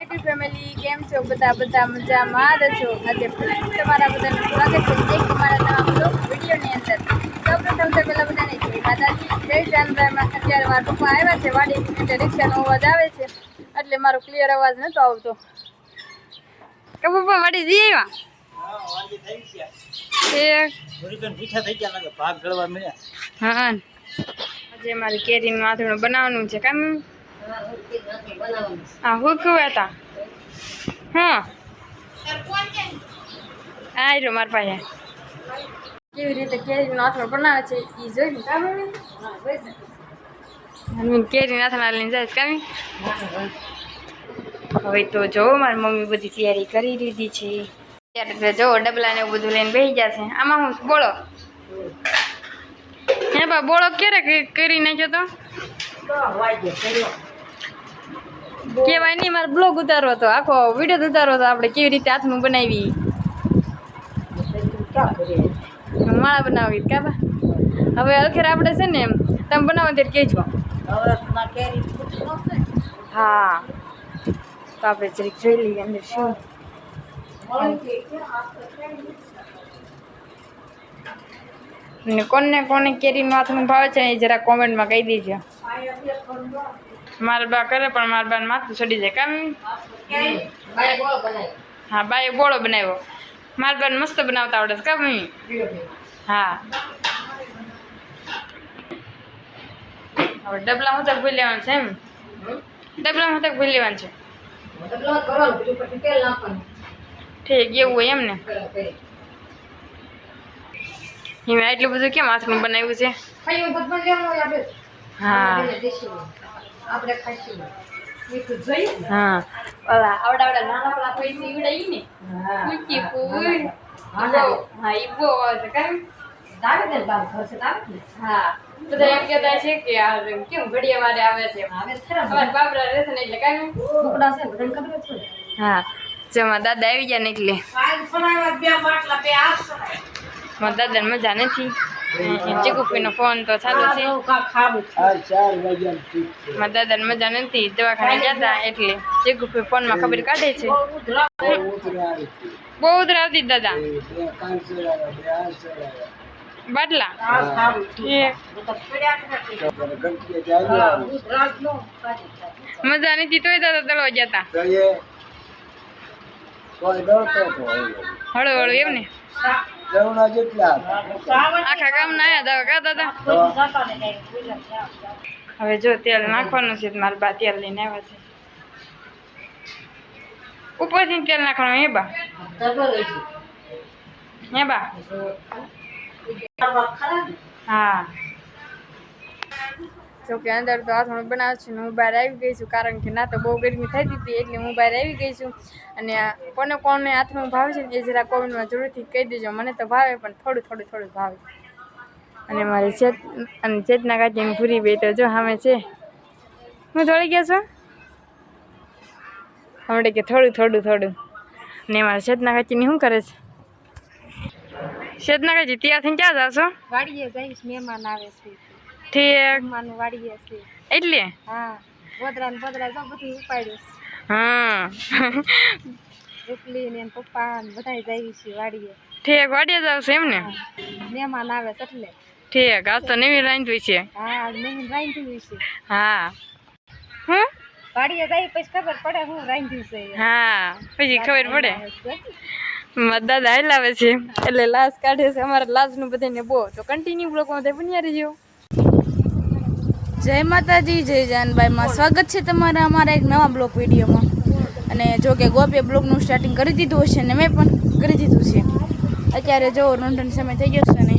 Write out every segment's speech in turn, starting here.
YouTube family કેમ છો? બધા બધા મજામાં? જ છો આજે તમારા બધાનું સ્વાગત છે. એક તમારા નવા બ્લોગ વિડીયોની અંદર. સૌપ્રથમ તો પહેલાં બધાને જય માતાજી. જય જાનભાઈમાં અત્યારે મારા પપ્પા આવ્યા છે. વાડી એટલે રિક્ષાનો અવાજ આવે છે. એટલે મારો ક્લિયર અવાજ નહોતો આવતો. કે પપ્પા વાડી જઈ આવ્યા? હા આજે મારી કેરીનું આથણું બનાવવાનું છે કામ. હા હું કહું હતા હા. આ રહ્યો મારા પાસે. કેવી રીતે કેરીનું આથણું બનાવે છે એ જોઈને કામ મમ્મી કેરીનું આથણા લઈને જાય કામી હવે તો જો મારી મમ્મી બધી તૈયારી કરી લીધી છે. ત્યારે તો જો ડબલા ને એવું બધું લઈને બેસી જશે આમાં હું બોલો. હે બા બોળો ક્યારે કરી નાખ્યો તો? કેવાય નહીં, મારે બ્લોગ ઉતારવો હતો. આખો વીડિયો ઉતારવો હતો આપણે, કેવી રીતે હાથનું બનાવી. માળા બનાવી, કા બા? હવે અલખેર આપણે છે ને એમ, તમે બનાવો ત્યારે કહેજો. હા. તો આપણે જરીક જોઈ લઈએ અંદર શું. ને કોને કોને કેરીનું હાથમાં ભાવે છે એ જરા કોમેન્ટમાં કહી દેજો. મારા બા કરે, પણ મારા બા માથું ચડી જાય. કામ? હા, બાએ બોળો બનાવ્યો. મારા બાને મસ્ત બનાવતા આવડે છે કા મમ્મી હા. ડબલા હું તક ભૂલી લેવાનું છે એમ? ડબલા હું તક ભૂલી લેવાનું છે. ઠીક, એવું હોય એમ ને? એટલું બધું કેમ હાથમાં બનાવ્યું છે? હા. હા. ઓલા આવડા આવડા નાના પેલા પૈસા ઈવડાઈ ને. કુચી કુઈ હા ઈ બહુ આવે છે હા. બધા એમ કહેતા છે કે આ કેમ ઘડિયા વારે આવે છે અમારા બાબરા રહેશે ને એટલે કાંઈ હા. જમા દાદા આવી ગયા ને એટલે. મારા દાદાને મજા નથી. ચીકુપીનો ફોન તો ચાલુ છે. મારા દાદાને મજા નથી દવાખાને જતા એટલે ચીકુપી ફોનમાં ખબર કાઢે છે. બહુ ઉતરા આવી હતી. બહુ ઉધર આવતી દાદા. બાટલા. મજા નથી તોય દાદા દળવા જતા હતો હવે. હળુ હળુ એમ ને જમણા જેટલા આખા ગામ ના આયા કા દાદા? હવે જો તેલ નાખવાનું છે મારા બા તેલ લઈને આવ્યા છે. ઉપરથી તેલ નાખવાનું, હે બા? હે બા? હા. જો કે અંદર તો હાથમાં બનાવ હું બહાર આવી ગઈ છું, કારણ કે ના તો બહુ ગરમી થઈ હતી એટલે હું બહાર આવી ગઈ છું. અને કોને કોને હાથમાં ભાવે છે એ જરા કોમેન્ટમાં જરૂરથી કહી દેજો, મને તો ભાવે પણ થોડું થોડું થોડું ભાવે. અને મારી ચેત અને ચેતના કાઢીને ભૂરી તો જો સામે છે. હું થોડી ગયા છો? હમણાં કે થોડું થોડું થોડું. ને મારા ચેતના કાચીની શું કરે છે? ચેતના કાચી ત્યાં થઈને ક્યાં જાશો વાડીએ જઈશ, મહેમાન આવે છે. ઠીક. માનું વાડીએ છે. એટલે? હા. ગોદરા ને બદરા સબ બધું ઉપાડ્યું હા. ઉપલી ને પપ્પા ને બધા જાય છે વાડીએ. ઠીક વાડીએ જાવ છે એમ ને? મહેમાન આવે છે એટલે. ઠીક આજ તો નવી રાંધવી છે. હા નવી રાંધવી છે. હા. હું વાડીએ જાય પછી ખબર પડે હું રાંધ્યું છે. હા પછી ખબર પડે. દાદા હાલ હલાવે છે. એટલે લાશ કાઢે છે. અમારા લાશનું બધાને બહુ. તો કન્ટિન્યુ બ્લોકમાં તે બન્યા રહીજો. જય માતાજી જય જાનભાઈમાં સ્વાગત છે તમારા અમારા એક નવા બ્લોગ વિડીયોમાં. અને જો કે ગોપીએ બ્લોગનું સ્ટાર્ટિંગ કરી દીધું હશે ને મેં પણ કરી દીધું છે. અત્યારે જો નોંધણ સમય થઈ ગયો છે ને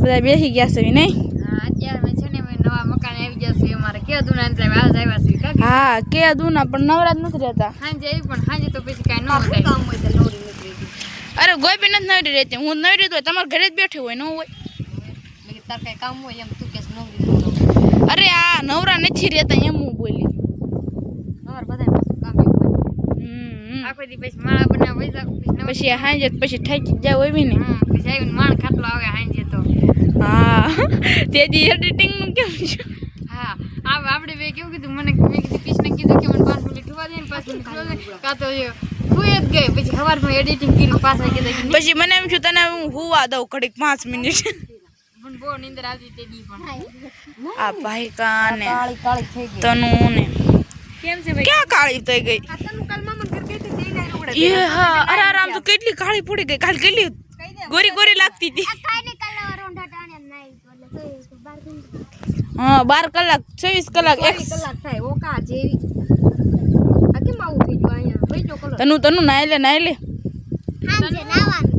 બધા બેસી ગયા છે નહીં? હા અત્યારે છે ને નવા મકાન આવી જશે અમારે કે દુના એટલે આવ્યા છે હા કે અદુના પણ નવરાત નથી રહેતા. સાંજે આવી પણ સાંજે તો પછી કાંઈ ન થાય. અરે ગોપી નથી નવરી રહેતી. હું નવરી હોય તમારા ઘરે જ બેઠી હોય ન હોય? તાર કઈ કામ હોય એમ નવરી અરે આ નવરા નથી રહેતા એમ હું બોલી. નવર બધા કામ એવું આખો દી પછી માળા બનાવ પૈસા પછી નવ- પછી થાકી જાય હોય ને. પછી આવીને માણ ખાટલો આવે સાંજે તો. હા તે એડિટિંગનું કેમ છે? હા આ આપણે બે કેવું કીધું? મને મેં કીધું કૃષ્ણ કીધું કે મને પાંચ મિનિટ ઊભા દે ને પાંચ મિનિટ કાં તો એ જ ગઈ પછી સવારમાં એડિટિંગ કરી પાછા કીધું પછી મને એમ છું તને હું હુવા દઉં ઘડીક પાંચ મિનિટ. બહુ નીંદર આવતી તે દી પણ. આ ભાઈ કાને. કાળી કાળી થઈ ગઈ. તનુ ને કેમ છે ભાઈ? ક્યાં કાળી થઈ ગઈ? આ તને કાલ મામા ઘર ગઈ હતી તે ના એ હા અરે અરે આમ તો કેટલી કાળી પડી ગઈ. કાલ કેટલી ગોરી ગોરી લાગતી હતી. હા બાર કલાક છવ્વીસ કલાક એક કલાક થાય ઓકા જેવી. આ કેમ આવું થઈ ગયું અહીંયા? ભાઈ જો કલર તનુ તનુ નાઈ લે નાઈ લે.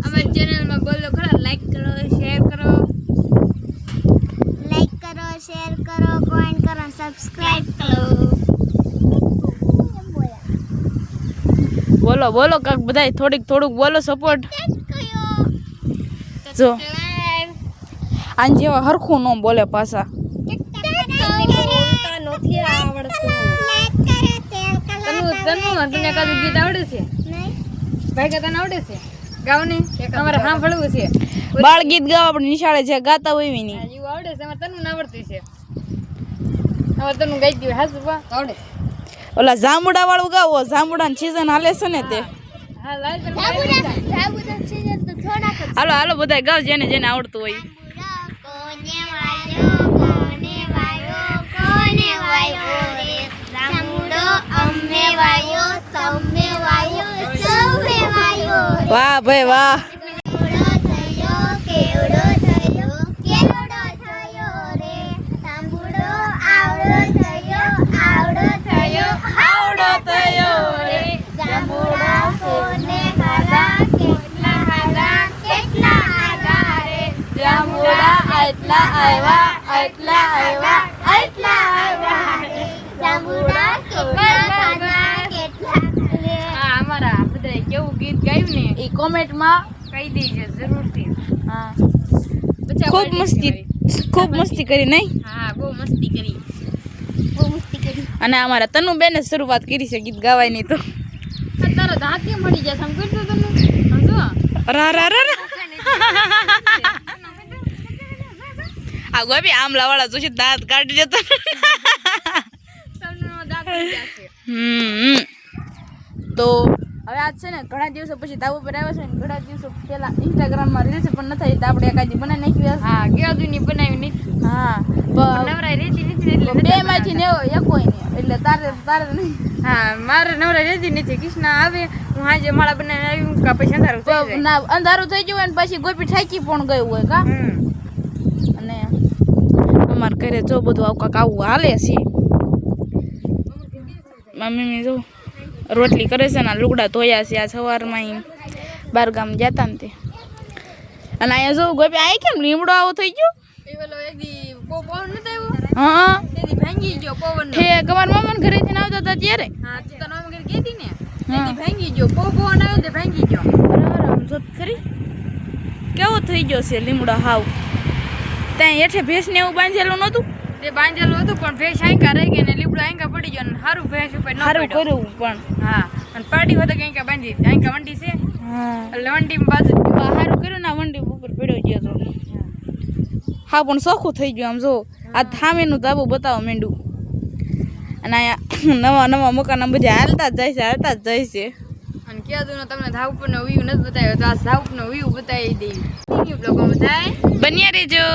અમારી ચેનલમાં બોલો ખરા લાઈક કરો શેર કરો. લાઈક કરો શેર કરો કોમેન્ટ કરો સબસ્ક્રાઇબ કરો. બોલો બોલો કાક બધાય થોડીક થોડુંક બોલો સપોર્ટ જો. આન જેવા હરખું ન બોલે પાછા. નથી આવડતું તનુ તનુ તને કાદું ગીત આવડે છે. ભાઈ કે તને આવડે છે ગાવ ને અમારે સાંભળવું છે બાળ ગીત ગાવા આપણે નિશાળે છે ગાતા હોય નહીં. એવું આવડે છે તનુ આવડતી છે. તનુ ગાઈ દીધું હાજુ પા તોડે. ઓલા જામુડા વાળું ગાવો જામુડા ની સીઝન હાલે છે ને તે. હાલો હાલો બધા ગાવ જેને જેને આવડતું હોય. કોને વાયો કોને વાયો કોને વાયો રે? રામુડો અમને વાયો તમને વાયો. સૌને વાયો વાહ. ભાઈ વાહ કેવડો થયો કેવડો થયો કેવડો થયો રે રામુડો આવડો થયો આવડો થયો આવડો થયો રે જાંબુડા કોને ખાધા કેટલા ખાધા કેટલા ખાધા રે જાંબુડા આટલા આવ્યા આટલા આવ્યા આટલા આવ્યા રે જાંબુડા કેટલા ખાધા કેટલા રે હા અમારા બધાએ કેવું ગીત ગાયું ને એ કોમેન્ટમાં કહી દેજો જરૂરથી. હા. ખૂબ મસ્તી. ખૂબ મસ્તી કરી નહીં? હા બહુ મસ્તી કરી. બહુ મસ્તી કરી. અને અમારા તનુ બેને શરૂઆત કરી છે ગીત ગાવાની તો. તારો દાંત કેમ મળી જાય સમજો તને સમજો? રા રા રા. આ ગોપી આમલા વાળા જોશે દાંત કાઢી જતો હમ. તો હવે આજ છે ને ઘણા દિવસો પછી તાવ ઉપર આવ્યા છે ને ઘણા દિવસો પહેલા ઇન્સ્ટાગ્રામમાં રીલ્સ પણ નથી થઈ તો આપણે એકાદી બનાવી નાખી હા હા દુની બનાવી નહીં હા નવરાઈ રેતી નથી એટલે બે માંથી ને એક હોય ને એટલે તારે તારે નહીં. હા મારે નવરાઈ રેતી નથી. કૃષ્ણ આવે હું આજે માળા બનાવીને આવી હું કા પછી અંધારું થઈ જાય? ના અંધારું થઈ ગયું હોય ને પછી ગોપી ઠાકી પણ ગયું હોય કા? અને અમાર ઘરે જો બધું આવું કાંક આવું હાલે છે. મમ્મી જો રોટલી કરે છે ને લુગડા ધોયા છે આ સવારમાં બાર ગામ જતા ને તે. અને અહીંયા જો ગોપી આ કેમ લીમડો આવો થઈ ગયો? હા. ભાંગી ગયો પવન અમારા મામાને ઘરેથી આવતા હતા ત્યારે. હા તું ઘરે કીધી ને? ભાંગી ગયો. બહુ પવન આવ્યો તે ભાંગી ગયો. આમ જો ખરી. કેવો થઈ ગયો છે લીમડો હાવ? ત્યાં હેઠે ભેંસને એવું બાંધેલું નહોતું તે બાંધેલું હતું પણ ભેંસ આંકા રહી ગઈ ને લીબડો આંકા પડી ગયો ને સારું ભેંસ ઉપર ન સારું કર્યું પણ. હા અને પાડી હોય તો કે આંકા બાંધી. આંકા વંડી છે. એટલે વંડીમાં બાજુ સારું કર્યું ને વંડી ઉપર પડ્યો ગયો તો. હા પણ સોખું થઈ ગયું આમ જો. આ થામેનું ધાબુ બતાવો મેંડું. અને અહીંયા નવા નવા મકાન બધા હાલતા જ જાય છે હાલતા જ જાય છે. અને કીધું તમને ધાવ ઉપરનો વ્યૂ નથી બતાવ્યો તો આ ધાવ ઉપરનો વ્યૂ બતાવી દઈએ. બ્લોગમાં બતાય બન્યા રેજો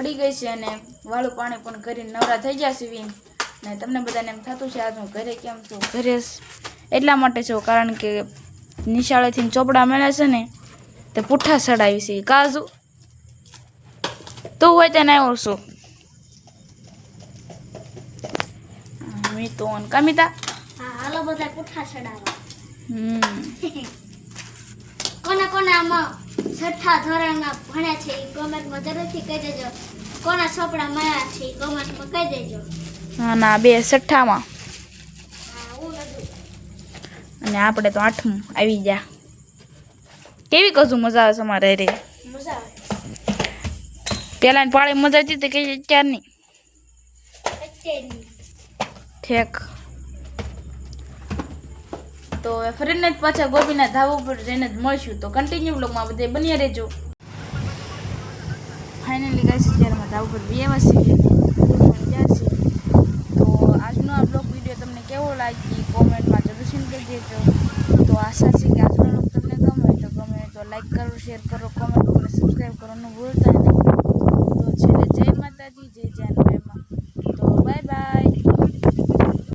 પડી ગઈ છે અને વાળું પાણી પણ કરીને નવરા થઈ ગયા છે ને તમને બધાને એમ થતું છે આજ હું ઘરે કેમ છું? ઘરે એટલા માટે છું કારણ કે નિશાળેથી ચોપડા મળે છે ને તે પુઠ્ઠા સડાવી છે. કાજુ તું હોય તેને આવ્યો છું. મિતો કમિતા. હા હાલો બધા પુઠ્ઠા ચડાવવા હમ. કોના કોના આમાં છઠ્ઠા ધોરણમાં ભણે છે એ કોમેન્ટમાં જરૂરથી કહી દેજો. કોના ચોપડા માયા છે એ કોમેન્ટમાં કહી દેજો. હા ના બે છઠ્ઠામાં અને આપણે તો આઠમું આવી ગયા. કેવી કશું મજા આવે છે અમારે રે? મજા આવે. પેલા પાળે મજા આવતી હતી કે અત્યારની. ઠેક. તો ફરીને જ પાછા ગોપીના ધાબા ઉપર જઈને જ મળશું. તો કન્ટિન્યુ બ્લોગમાં બધે બન્યા રહેજો. ફાઇનલી ગાઈસ અત્યારે અમે ધાબા ઉપર બી વાસી ગયા છે તો આજનો આ બ્લોગ વીડિયો તમને કેવો લાગી કોમેન્ટમાં જરૂરથી કહી દેજો તો આશા છે કે આજનો બ્લોગ તમને ગમે તો ગમે તો લાઈક કરો શેર કરો કોમેન્ટ કરો સબસ્ક્રાઈબ કરવાનું ભૂલતા નહીં તો છેલ્લે જય